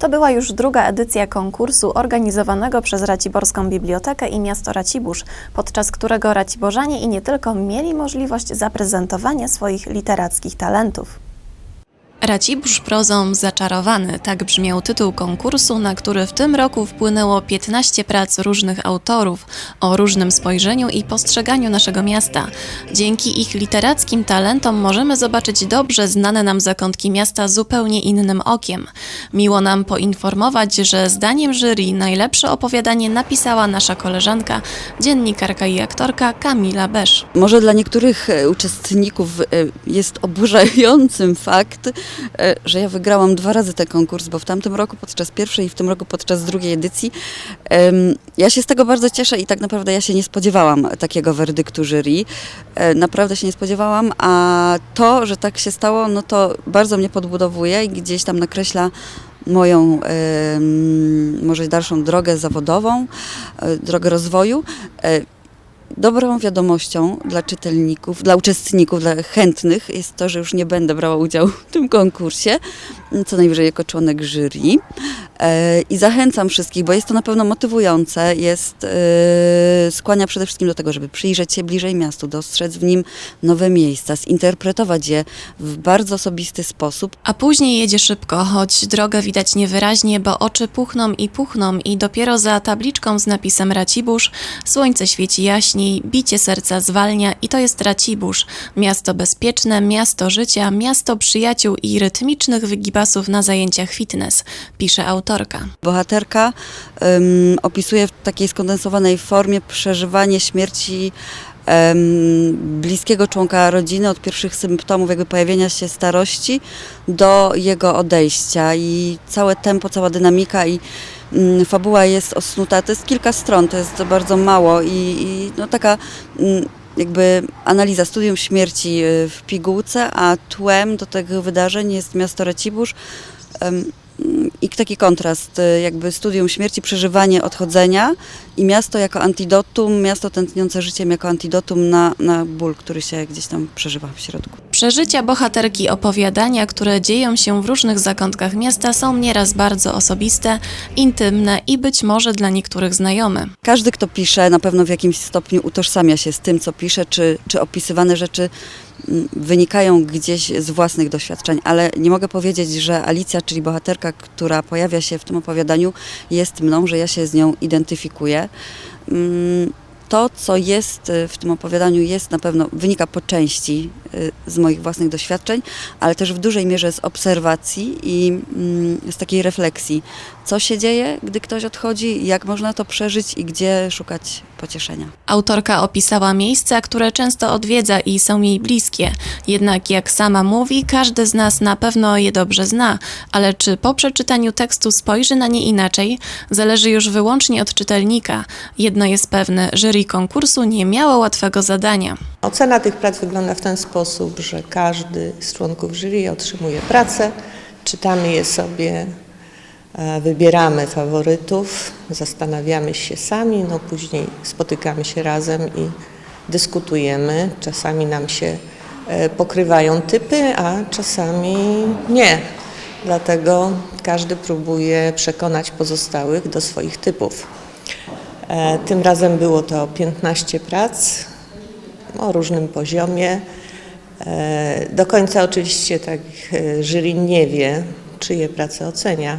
To była już druga edycja konkursu organizowanego przez Raciborską Bibliotekę i miasto Racibórz, podczas którego Raciborzanie i nie tylko mieli możliwość zaprezentowania swoich literackich talentów. Racibórz prozą zaczarowany, tak brzmiał tytuł konkursu, na który w tym roku wpłynęło 15 prac różnych autorów o różnym spojrzeniu i postrzeganiu naszego miasta. Dzięki ich literackim talentom możemy zobaczyć dobrze znane nam zakątki miasta zupełnie innym okiem. Miło nam poinformować, że zdaniem jury najlepsze opowiadanie napisała nasza koleżanka, dziennikarka i aktorka Kamila Besz. Może dla niektórych e, uczestników e, jest oburzającym fakt, że ja wygrałam dwa razy ten konkurs, bo w tamtym roku podczas pierwszej i w tym roku podczas drugiej edycji. Ja się z tego bardzo cieszę i tak naprawdę ja się nie spodziewałam takiego werdyktu jury. E, Naprawdę się nie spodziewałam, a to, że tak się stało, no to bardzo mnie podbudowuje i gdzieś tam nakreśla moją może dalszą drogę zawodową, e, drogę rozwoju. Dobrą wiadomością dla czytelników, dla uczestników, dla chętnych jest to, że już nie będę brała udziału w tym konkursie, co najwyżej jako członek jury. E, I zachęcam wszystkich, bo jest to na pewno motywujące, jest, e, skłania przede wszystkim do tego, żeby przyjrzeć się bliżej miastu, dostrzec w nim nowe miejsca, zinterpretować je w bardzo osobisty sposób. A później jedzie szybko, choć drogę widać niewyraźnie, bo oczy puchną i puchną i dopiero za tabliczką z napisem Racibórz słońce świeci jaśniej, bicie serca zwalnia i to jest Racibórz. Miasto bezpieczne, miasto życia, miasto przyjaciół i rytmicznych wygibasów na zajęciach fitness, pisze autorka. Bohaterka em, opisuje w takiej skondensowanej formie przeżywanie śmierci em, bliskiego członka rodziny od pierwszych symptomów jakby pojawienia się starości do jego odejścia i całe tempo, cała dynamika i mm, fabuła jest osnuta. To jest kilka stron, to jest bardzo mało i, i no taka mm, jakby analiza, studium śmierci y, w pigułce, a tłem do tego wydarzeń jest miasto Racibórz. Em, i taki kontrast, y, jakby studium śmierci, przeżywanie odchodzenia i miasto jako antidotum, miasto tętniące życiem jako antidotum na, na ból, który się gdzieś tam przeżywa w środku. Przeżycia bohaterki opowiadania, które dzieją się w różnych zakątkach miasta, są nieraz bardzo osobiste, intymne i być może dla niektórych znajome. Każdy, kto pisze, na pewno w jakimś stopniu utożsamia się z tym, co pisze, czy, czy opisywane rzeczy wynikają gdzieś z własnych doświadczeń, ale nie mogę powiedzieć, że Alicja, czyli bohaterka, która pojawia się w tym opowiadaniu, jest mną, że ja się z nią identyfikuję. Mm, To, co jest y, w tym opowiadaniu, jest na pewno, wynika po części y, z moich własnych doświadczeń, ale też w dużej mierze z obserwacji i mm, z takiej refleksji, co się dzieje, gdy ktoś odchodzi, jak można to przeżyć i gdzie szukać pocieszenia. Autorka opisała miejsca, które często odwiedza i są jej bliskie. Jednak jak sama mówi, każdy z nas na pewno je dobrze zna, ale czy po przeczytaniu tekstu spojrzy na nie inaczej, zależy już wyłącznie od czytelnika. Jedno jest pewne, jury konkursu nie miało łatwego zadania. Ocena tych prac wygląda w ten sposób, że każdy z członków jury otrzymuje pracę, czytamy je sobie, wybieramy faworytów, zastanawiamy się sami, no później spotykamy się razem i dyskutujemy. Czasami nam się e, pokrywają typy, a czasami nie. Dlatego każdy próbuje przekonać pozostałych do swoich typów. E, Tym razem było to 15 prac o różnym poziomie. E, Do końca oczywiście tak e, jury nie wie, czyje prace ocenia,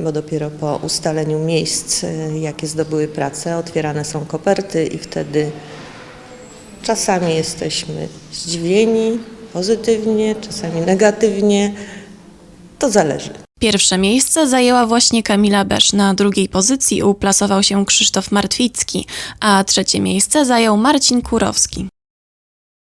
bo dopiero po ustaleniu miejsc, e, jakie zdobyły pracę, otwierane są koperty i wtedy czasami jesteśmy zdziwieni pozytywnie, czasami negatywnie. To zależy. Pierwsze miejsce zajęła właśnie Kamila Besz. Na drugiej pozycji uplasował się Krzysztof Martwicki, a trzecie miejsce zajął Marcin Kurowski.